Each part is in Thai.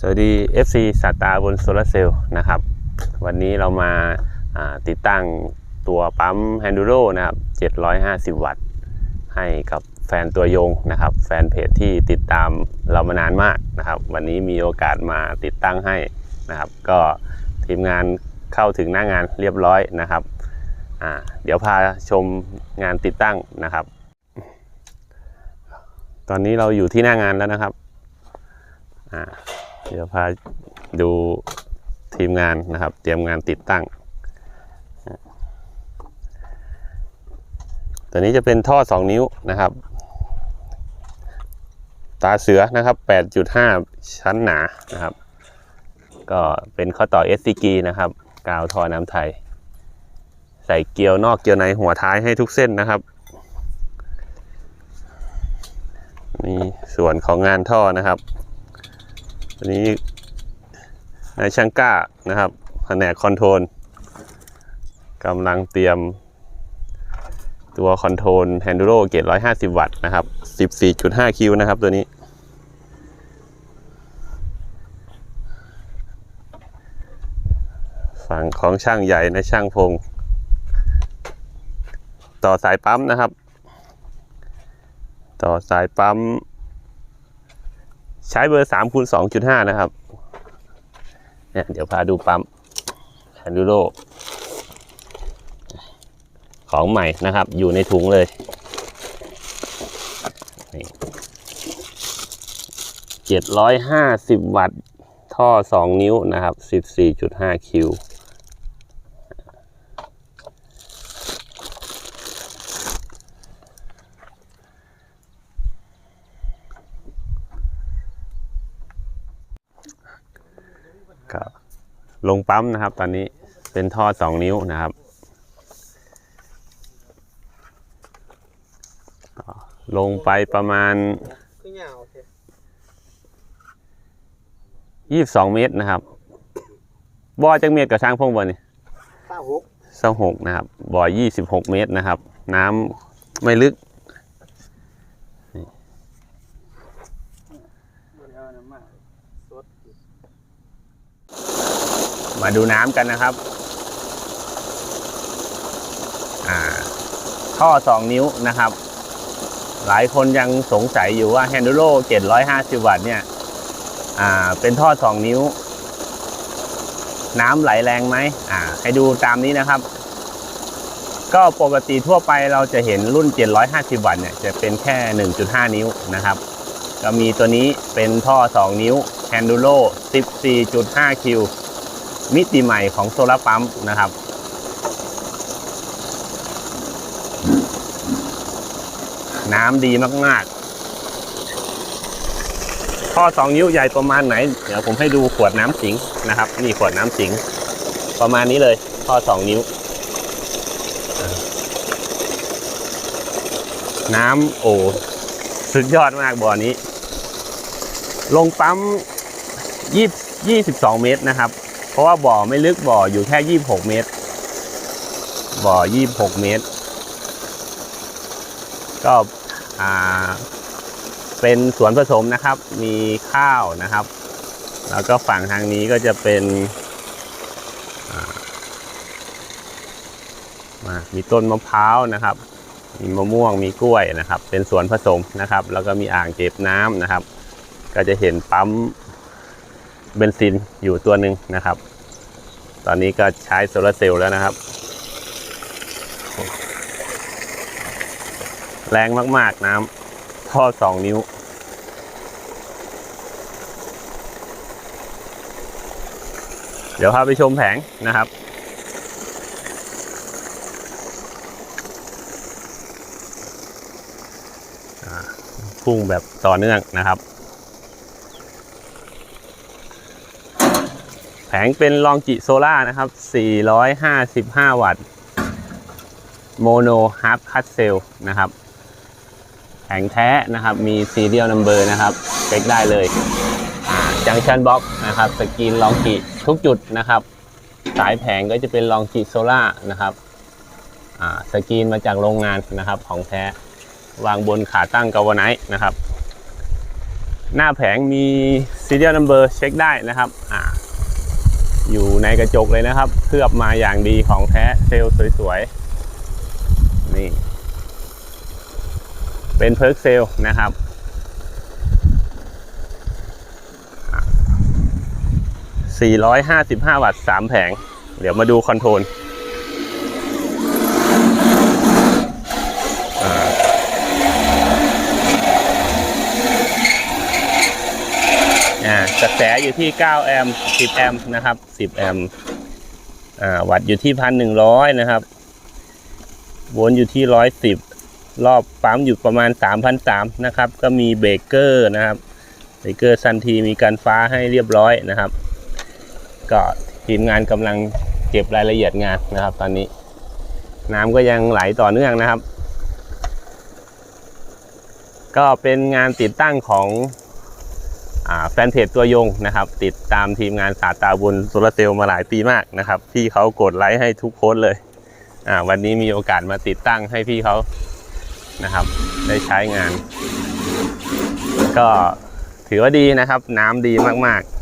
สวัสดี FC สตาร์บนโซลาเซลล์นะครับ วันนี้เรามาาติดตั้งตัวปั๊ม h ฮนดูโรนะครับ 750 วัตต์ ให้กับแฟนตัวยงนะครับ แฟนเพจที่ติดตามเรามานานมากนะครับ วันนี้มีโอกาสมาติดตั้งให้นะครับ ก็ทีมงานเข้าถึงหน้างานเรียบร้อยนะครับ เดี๋ยวพาชมงานติดตั้งนะครับ ตอนนี้เราอยู่ที่หน้างานแล้วนะครับ อ่า เดี๋ยวพาดูทีมงานนะครับ เตรียมงานติดตั้ง ตัวนี้จะเป็นท่อ 2 นิ้วนะครับ ตาเสือนะครับ 8.5 ชั้นหนานะครับ ก็เป็นข้อต่อ SCG นะครับ กาวท่อน้ำไทย ใส่เกลียวนอกเกลียวในหัวท้ายให้ทุกเส้นนะครับนี่ส่วนของงานท่อนะครับ อันนี้นายช่างก้านะครับแผนกคอนโทรลกำลังเตรียมตัวคอนโทรลแฮนดูโรเกต150 วัตต์นะครับ 14.5 คิวนะครับตัวนี้ ฝั่งของช่างใหญ่ในช่างพง ต่อสายปั๊มนะครับ ต่อสายปั๊ม ใช้เบอร์3คูณ2.5นะครับเนี่ยเดี๋ยวพาดูปั๊มฮันดูโรของใหม่นะครับ อยู่ในถุงเลยเจ็ดร้อยห้าสิบวัตต์ท่อ2นิ้วนะครับ14.5คิว ลงปั๊มนะครับ ตอนนี้เป็นท่อ2นิ้วนะครับก็ลงไปประมาณคือยาวโอเค22เมตรนะครับบ่อจังเมตรกับช้างพงบ่นี่เก้าหกเศร้าหกนะครับบ่อ26เมตรนะครับ น้ำไม่ลึก บนเอาน้ำมาสด มาดูน้ำกันนะครับอ่าท่อ 2 นิ้วนะครับ หลายคนยังสงสัยอยู่ว่า h ฮนดูโร750 วัตต์เนี่ยอ่าเป็นท่อ 2 นิ้ว น้ำไหลแรงไหมอ่าให้ดูตามนี้นะครับ ก็ปกติทั่วไปเราจะเห็นรุ่น 750 วัตต์เนี่ยจะเป็นแค่ 1.5 นิ้วนะครับ ก็มีตัวนี้เป็นท่อ 2 นิ้ว h ฮนดูโร14.5 คิว มิติใหม่ของโซลาร์ปั๊มนะครับ น้ำดีมากๆท่อ2นิ้วใหญ่ประมาณไหน เดี๋ยวผมให้ดูขวดน้ำสิงนะครับ นี่ขวดน้ำสิง ประมาณนี้เลยท่อ2นิ้ว น้ำโอ้สุดยอดมากบ่อนี้ ลงปั๊ม20 22เมตรนะครับ เพราะว่าบ่อไม่ลึกบ่ออยู่แค่ 26 เมตร บ่อ 26 เมตร ก็อ่าเป็นสวนผสมนะครับ มีข้าวนะครับ แล้วก็ฝั่งทางนี้ก็จะเป็นมามีต้นมะพร้าวนะครับ มีมะม่วง มีกล้วยนะครับ เป็นสวนผสมนะครับ แล้วก็มีอ่างเก็บน้ำนะครับ ก็จะเห็นปั๊ม เบนซินอยู่ตัวหนึ่งนะครับ ตอนนี้ก็ใช้โซลาร์เซลล์แล้วนะครับ แรงมากๆน้ำท่อสองนิ้ว เดี๋ยวพาไปชมแผงนะครับพุ่งแบบต่อเนื่องนะครับ แผงเป็นลองจิโซล่านะครับ 455 วัตต์โมโนฮาร์ p คัตเซลนะครับ แผงแท้นะครับ มีซีเรียลนัมเบอร์นะครับ เช็คได้เลยจังชันบ็อกนะครับ สกรีนลองจิทุกจุดนะครับ สายแผงก็จะเป็นลองจิโซล่านะครับสกรีนมาจากโรงงานนะครับ ของแท้ วางบนขาตั้งกาวไนท์นะครับ หน้าแผงมี serial number เช็คได้นะครับ อยู่ในกระจกเลยนะครับ เคลือบมาอย่างดีของแท้เซลล์สวยๆ นี่ เป็นเพิร์กเซลนะครับ 455 วัตต์ 3 แผง เดี๋ยวมาดูคอนโทรลอ่าอ่า กระแสอยู่ที่ 9 แอมป์ 10 แอมป์นะครับ 10 แอมป์อ่าวัตต์อยู่ที่ 1,100 นะครับวลต์อยู่ที่ 110 รอบปั๊มอยู่ประมาณ 3,300 นะครับ ก็มีเบรกเกอร์นะครับเบรกเกอร์ซันทีมีการฟ้าให้เรียบร้อยนะครับ ก็ทีมงานกำลังเก็บรายละเอียดงานนะครับ ตอนนี้ น้ำก็ยังไหลต่อเนื่องนะครับ ก็เป็นงานติดตั้งของ แฟนเพจตัวยงนะครับ ติดตามทีมงานสาสตาบุญโซลาร์เซลล์มาหลายปีมากนะครับ พี่เขากดไลค์ให้ทุกโพสเลยวันนี้มีโอกาสมาติดตั้งให้พี่เขานะครับ ได้ใช้งาน ก็ถือว่าดีนะครับ น้ำดีมาก ๆ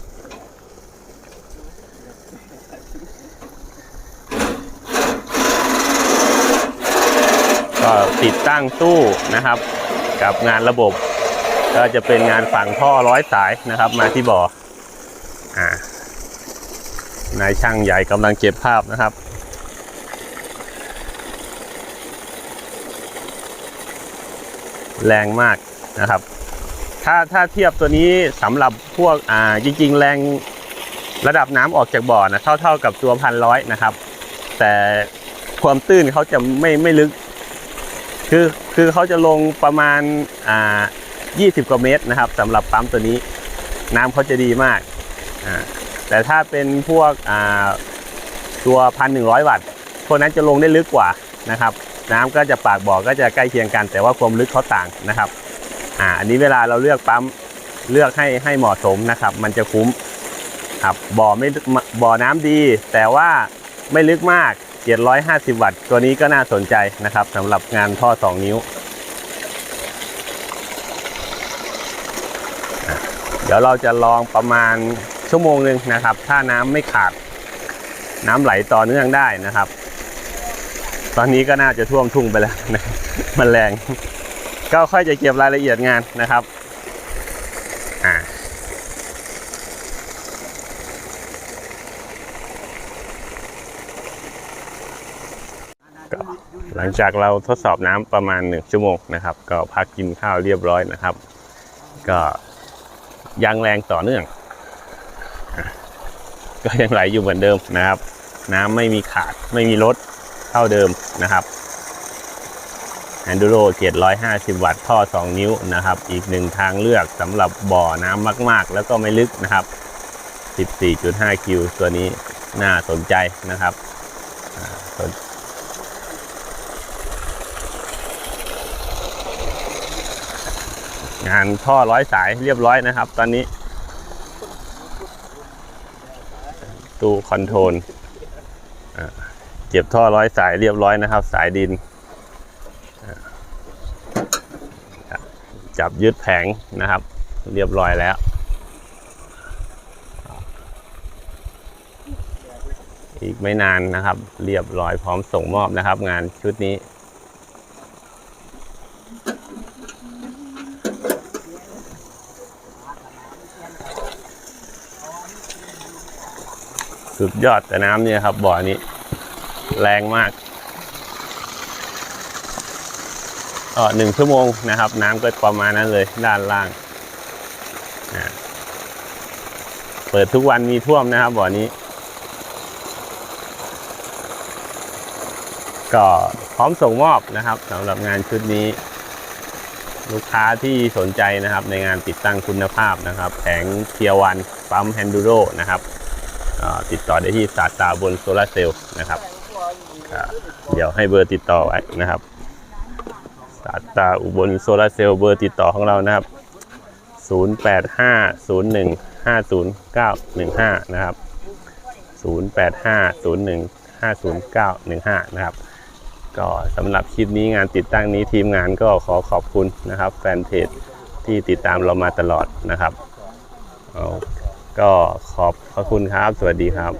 ก็ติดตั้งตู้นะครับ กับงานระบบ ก็จะเป็นงานฝังท่อร้อยสายนะครับ มาที่บ่ออ่านายช่างใหญ่กำลังเก็บภาพนะครับแรงมากนะครับ ถ้าถ้าเทียบตัวนี้สำหรับพวกอ่าจริง ๆ แรงระดับน้ำออกจากบ่อนะเท่าเท่ากับตัวพันร้อยนะครับ แต่ความตื้นเขาจะไม่ไม่ลึก คือคือเขาจะลงประมาณอ่า 20 กว่าเมตรนะครับสำหรับปั๊มตัวนี้ น้ำเขาจะดีมาก แต่ถ้าเป็นพวกตัวพันหนึ่งร้อยวัตต์พวกนั้นจะลงได้ลึกกว่านะครับ น้ำก็จะปากบ่อก็จะใกล้เคียงกัน แต่ว่าความลึกเขาต่างนะครับอ่าอันนี้เวลาเราเลือกปั๊มเลือกให้ให้เหมาะสมนะครับ มันจะคุ้มครับบ่อไม่บ่อน้ำดี แต่ว่าไม่ลึกมาก 750 วัตต์ ตัวนี้ก็น่าสนใจนะครับสำหรับงานท่อ 2 นิ้วอะ เดี๋ยวเราจะลองประมาณชั่วโมงหนึ่งนะครับ ถ้าน้ำไม่ขาดน้ำไหลต่อเนื่องได้นะครับ ตอนนี้ก็น่าจะท่วมทุ่งไปแล้วนะมันแรง ก็ค่อยจะเก็บรายละเอียดงานนะครับอ่าหลังจากเราทดสอบน้ำประมาณหนึ่งชั่วโมงนะครับ ก็พักกินข้าวเรียบร้อยนะครับ ก็ ยังแรงต่อเนื่อง ก็ยังไหลอยู่เหมือนเดิมนะครับ น้ำไม่มีขาดไม่มีลดเท่าเดิมนะครับ Enduro 750 วัตต์ท่อ 2 นิ้วนะครับ อีกหนึ่งทางเลือกสำหรับบ่อน้ำมาก ๆ แล้วก็ไม่ลึกนะครับ 14.5 คิว ตัวนี้น่าสนใจนะครับ งานท่อร้อยสายเรียบร้อยนะครับ ตอนนี้ ตู้คอนโทรลเก็บท่อร้อยสายเรียบร้อยนะครับ สายดิน จับยึดแผงนะครับ เรียบร้อยแล้ว อีกไม่นานนะครับ เรียบร้อยพร้อมส่งมอบนะครับ งานชุดนี้ สุดยอดแต่น้ำเนี่ยครับบ่อนี้ แรงมากก็หนึ่งชั่วโมงนะครับ น้ำก็ประมาณนั้นเลยด้านล่างนะเปิดทุกวันมีท่วมนะครับบ่อนี้ ก็พร้อมส่งมอบนะครับสำหรับงานชุดนี้ ลูกค้าที่สนใจนะครับในงานติดตั้งคุณภาพนะครับ แผงเทียวันปั๊มแฮนดูโรนะครับ ติดต่อได้ที่สาตาบนโซลาร์เซลล์นะครับเดี๋ยวให้เบอร์ติดต่อไว้นะครับสาตาอุบลโซลาร์เซลล์เบอร์ติดต่อของเรานะครับ 0850150915 นะครับ 0850150915 นะครับก็สำหรับคลิปนี้งานติดตั้งนี้ทีมงานก็ขอขอบคุณนะครับ แฟนเพจที่ติดตามเรามาตลอดนะครับเอา ก็ขอบพระคุณครับ สวัสดีครับ